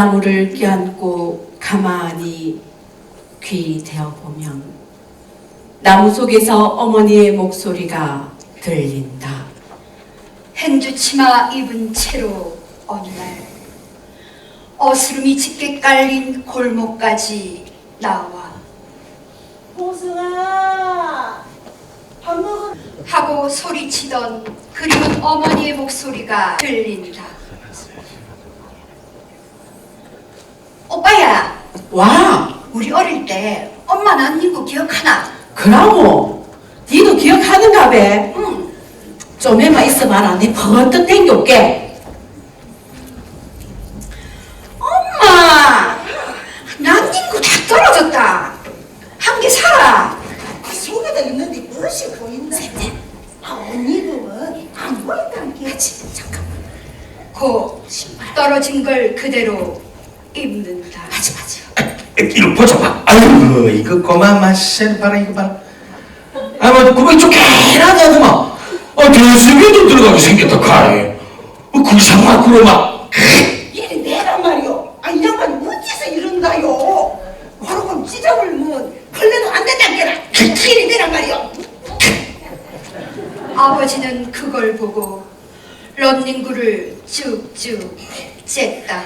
나무를 껴안고 가만히 귀 대어 보면 나무 속에서 어머니의 목소리가 들린다. 행주 치마 입은 채로 어느 날 어스름이 짙게 깔린 골목까지 나와 보승아 밥 먹어 하고 소리치던 그리운 어머니의 목소리가 들린다. 오빠야, 와, 우리 어릴 때 엄마 낳는 거 기억하나? 그라모, 니도 기억하는가 배? 응. 좀에만 있어봐라. 내 버뜩 땡겨올게. 엄마, 낳는 거다 떨어졌다. 한 개 사라. 속에다 있는데 무엇이 보인다 아 언니 그은 안 보인다는 게 잠깐, 고 떨어진 걸 그대로. 하지 마지. 이거 보자 봐. 아유 이거 고만 맛을 봐라 이거 봐라. 아뭐 구멍이 쪼개라게 하더만. 어 대수비도 들어가게 생겼다 카이. 어 구상 막구로 막. 이리 내란 말이오 아이 양반이 어째서 이런다요 바로 그럼 찢어불면 걸려도 안 된다는 게라 이리 내란 말이오 아버지는 그걸 보고 런닝구를 쭉쭉 쨌다.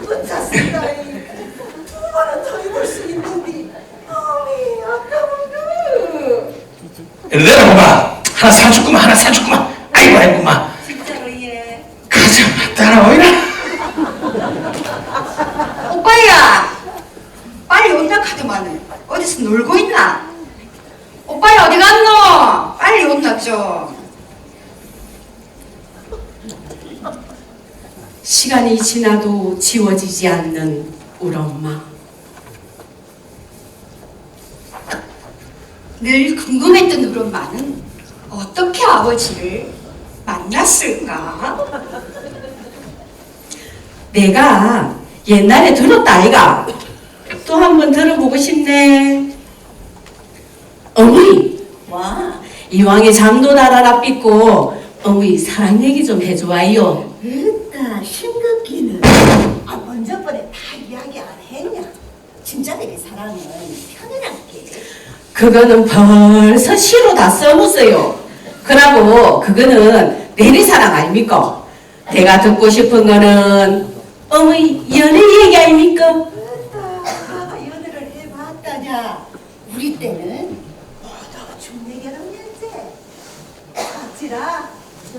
어쩌습니다 두 번은 더 입을 수 있는데 어미 아까운 그 내려봐봐. 하나 사줬구만 하나 사줬구만. 아이고 아이고만. 진짜로 예 가자 따라오이라. 오빠야, 빨리 온다 카드만은 어디서 놀고 있나? 오빠야 어디 갔노? 좀. 시간이 지나도 지워지지 않는 우리 엄마. 늘 궁금했던 우리 엄마는 어떻게 아버지를 만났을까? 내가 옛날에 들었다 아이가 또 한 번 들어보고 싶네 어머니 와 이왕에 잠도 달아라 삐고 어머니 사랑 얘기 좀 해줘와요. 으따 싱긋기는. 아 먼저 번에 다 이야기 안 했냐? 진짜들의 사랑은 편안하게. 그거는 벌써 시로 다 써봤어요. 그러고 그거는 내리 사랑 아닙니까? 내가 듣고 싶은 거는 어머니 연애 얘기 아닙니까? 아가 연애를 해봤다냐? 우리 때는 모두 중매 결혼이었지 맞지라.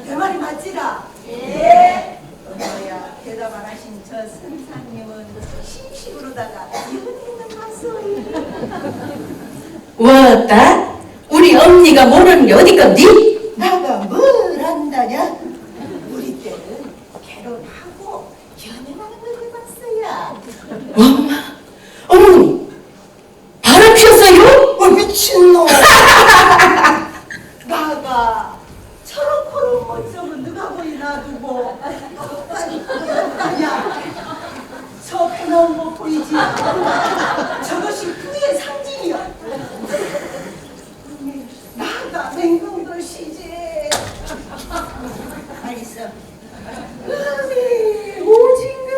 내 말이 맞지라. 예. 뭐야 대답 안 하신 저 선사님은 심식으로다가 연애는 봤어요 왔다? 우리 엄니가 모르는 게 어디 건디 나가 뭘 한다냐? 우리 때는 결혼하고 연애하는 걸어머니 바람 피웠어요? 어 미친놈 나가 저렇게로 멋쩍은 누가 거기 놔두고 빨리 보였다냐 저 배나온 거 보이지 저것이 부의 상징이야 나가 맹금도 시지 알겠어 음이 오징어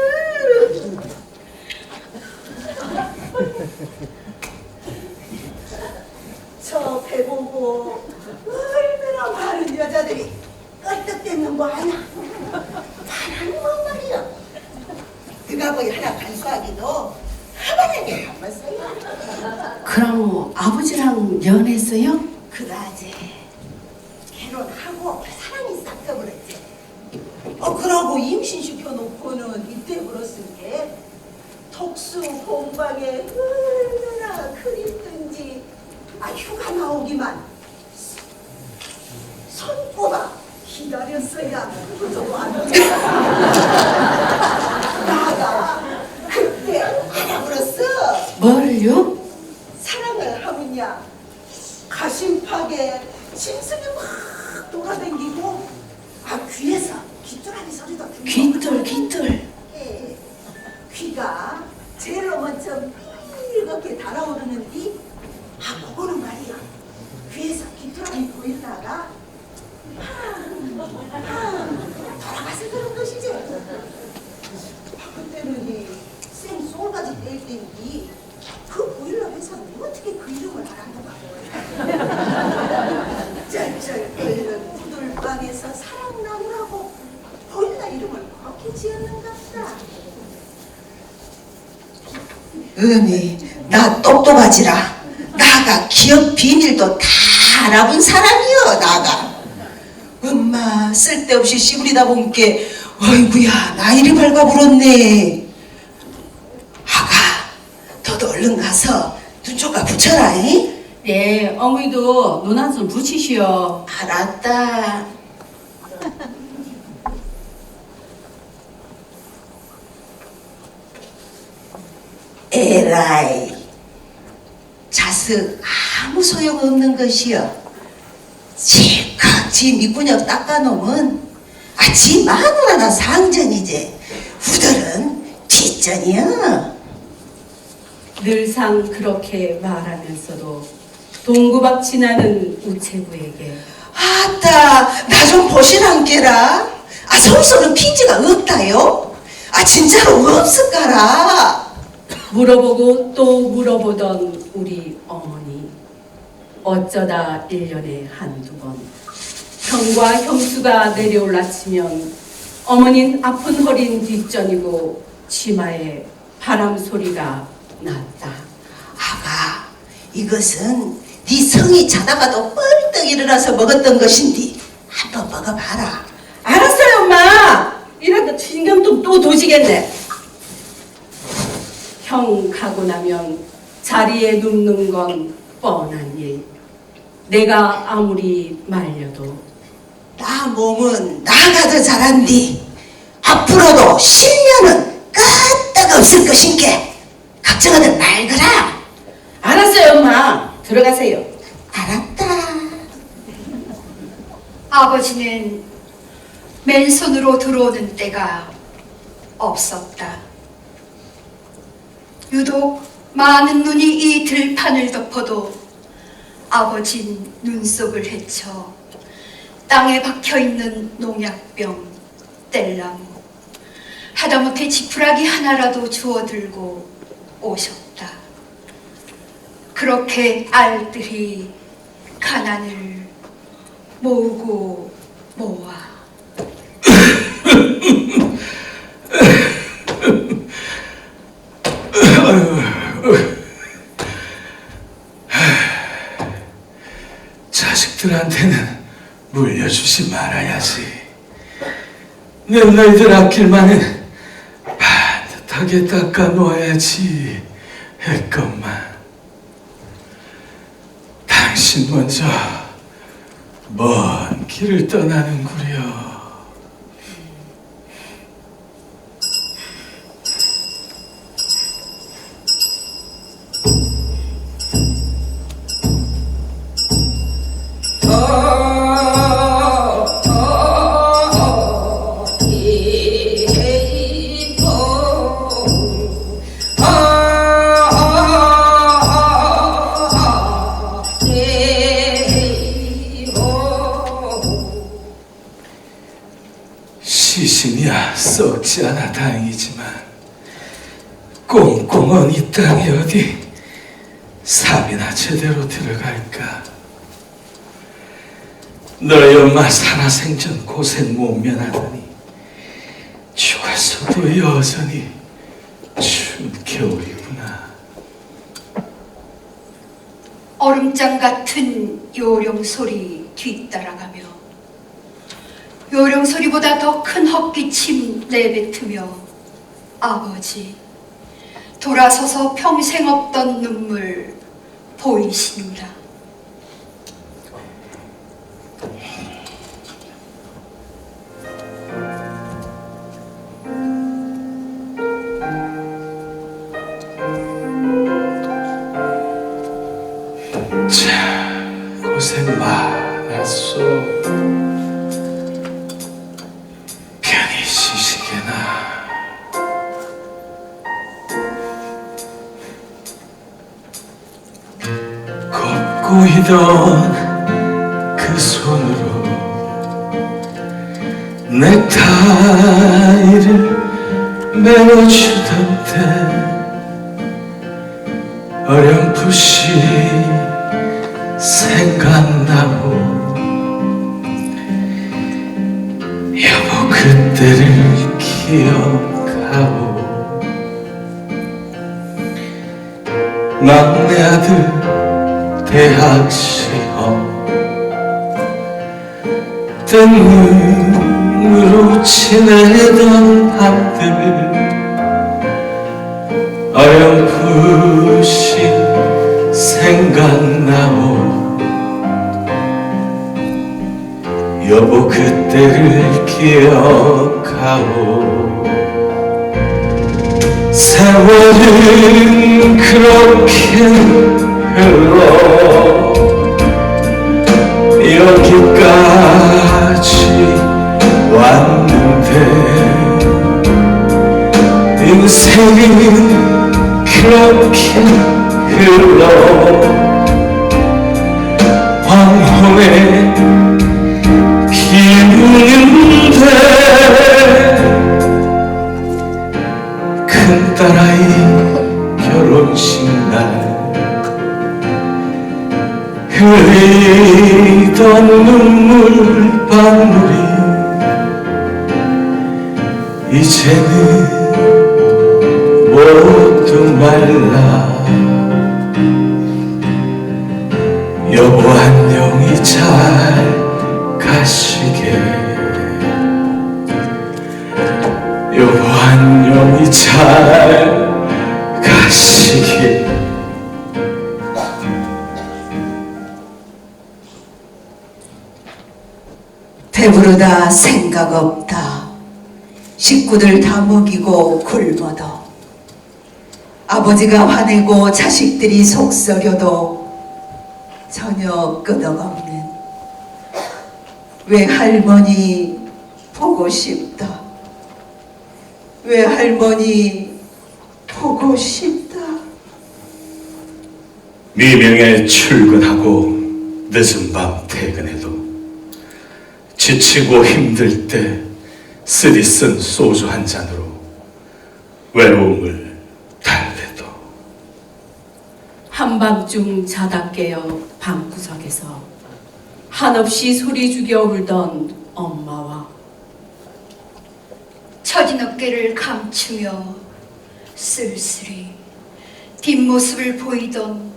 저 배보고 얼마나 많은 여자들이 껄떡대는 거 아냐? 바라는 건 말이야 그가 거기 하나 간수하기도 하반하게 한번 써요. 그럼 아버지랑 연애했어요? 그다지. 결혼하고 어 그러고 임신시켜 놓고는 이때 물었을 게 독수 공방에 얼마나 그립든지 아 휴가 나오기만. 손꼽아. 기다렸어야 그것도 안 나가. 그때 알아버렸어. 뭘요? 사랑을 하면야 가심팍에 짐승이 막 돌아다니고 아 귀에서 귀뚜라미 소리도 귀뚤 귀뚤 예, 예, 귀가 제일로 먼저 이렇게 달아오르는 뒤아 그거는 말이야. 귀에서 귀뚜라미 보이다가 돌아가서 그런 것이지. 아, 그때는 이 생 소울까지 될 때니 그 음이 나 똑똑하지라 나가 기업 비밀도 다 알아본 사람이여 나가 엄마 쓸데없이 씨부리다 보니까 어이구야 나 이리 밝아 불었네 아가 너도 얼른 가서 눈초가 붙여라 잉? 네, 어머니도 눈 한숨 붙이시오. 알았다 에라이. 자스 아무 소용없는 것이여. 실컷 지 밑구녕 닦아놓으면 아지 마누라나 상전이지. 후들은 뒷전이여. 늘상 그렇게 말하면서도 동구박진하는 우체부에게 아따 나 좀 보시란께라. 아 손소는 핀지가 없다요? 아 진짜로 없을까라 물어보고 또 물어보던 우리 어머니 어쩌다 일년에 한두 번 형과 형수가 내려올라치면 어머닌 아픈 허린 뒷전이고 치마에 바람 소리가 났다. 아가 이것은 네 성이 자다가도 뻘떡 일어나서 먹었던 것인데 한번 먹어봐라. 알았어요 엄마. 이러다 신경 또, 또 도지겠네 형 가고 나면 자리에 눕는 건 뻔한 일. 내가 아무리 말려도. 나 몸은 나가 더 잘한디. 앞으로도 10년은 끄떡 없을 것인게 걱정하든 말거라. 알았어요 엄마. 들어가세요. 알았다. 아버지는 맨손으로 들어오는 때가 없었다. 유독 많은 눈이 이 들판을 덮어도 아버진 눈속을 헤쳐 땅에 박혀 있는 농약병, 뗄나무, 하다못해 지푸라기 하나라도 주워들고 오셨다. 그렇게 알뜰히 가난을 모으고 모아 자식들한테는 물려주지 말아야지. 내 너희들 아낄만은 반듯하게 닦아 놓아야지 했건만. 당신 먼저 먼 길을 떠나는구려. 썩지 않아 다행이지만. 꽁꽁은 이 땅에 어디 삶이나 제대로 들어갈까? 너희 엄마 살아생전 고생 못 면하더니 죽었어도 여전히 추운 겨울이구나. 얼음장 같은 요령 소리 뒤따라가며 요령 소리보다 더 큰 헛기침 내뱉으며 아버지 돌아서서 평생 없던 눈물 보이신다. 자 고생 많았소 있던 그 손으로 넥타이를 메워주던 때 어렴풋이 지내던 밤들. 어렴풋이 생각나오. 여보 그때를 기억하오. 세월은 그렇게 흘러 여기까지 왔는데 인생은 그렇게 흘러 황혼에 피우는데 큰 딸아이 결혼식 날 흘리던 눈물 방울이 이제는 모두 말라. 여보 안녕히 잘 가시게. 여보 안녕히 잘 가시게. 배부르다 생각 없다. 식구들 다 먹이고 굶어도 아버지가 화내고 자식들이 속썩여도 전혀 끄덕없는 외할머니 보고 싶다. 외할머니 보고 싶다. 미명에 출근하고 늦은 밤 퇴근해도 지치고 힘들 때 쓰디 쓴 소주 한 잔으로 외로움을 달래도. 한밤중 자다 깨어 방구석에서. 한없이 소리 죽여 울던 엄마와. 처진 어깨를 감추며 쓸쓸히 뒷모습을 보이던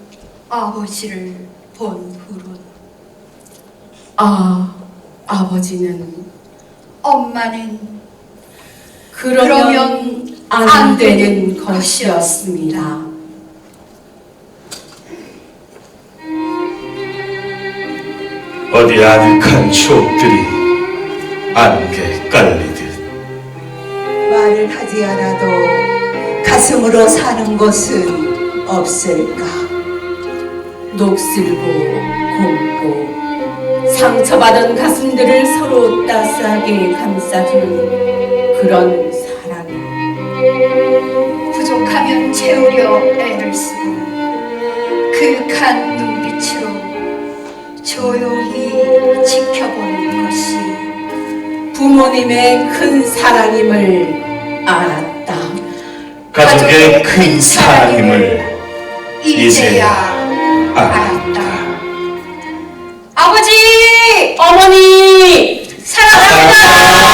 아버지를 본 후론 아 아버지는 엄마는 그러면, 그러면 안, 안 되는 것이었습니다. 어디 아득한 추억들이 안개 깔리듯 말을 하지 않아도 가슴으로 사는 곳은 없을까? 녹슬고 곱고 상처받은 가슴들을 서로 따스하게 감싸주는 그런 사랑이 부족하면 채우려 애를 쓰고 그윽한 눈빛으로 조용히 지켜보는 것이 부모님의 큰 사랑임을 알았다. 가족의 큰 사랑임을 이제야 어머니 사랑합니다.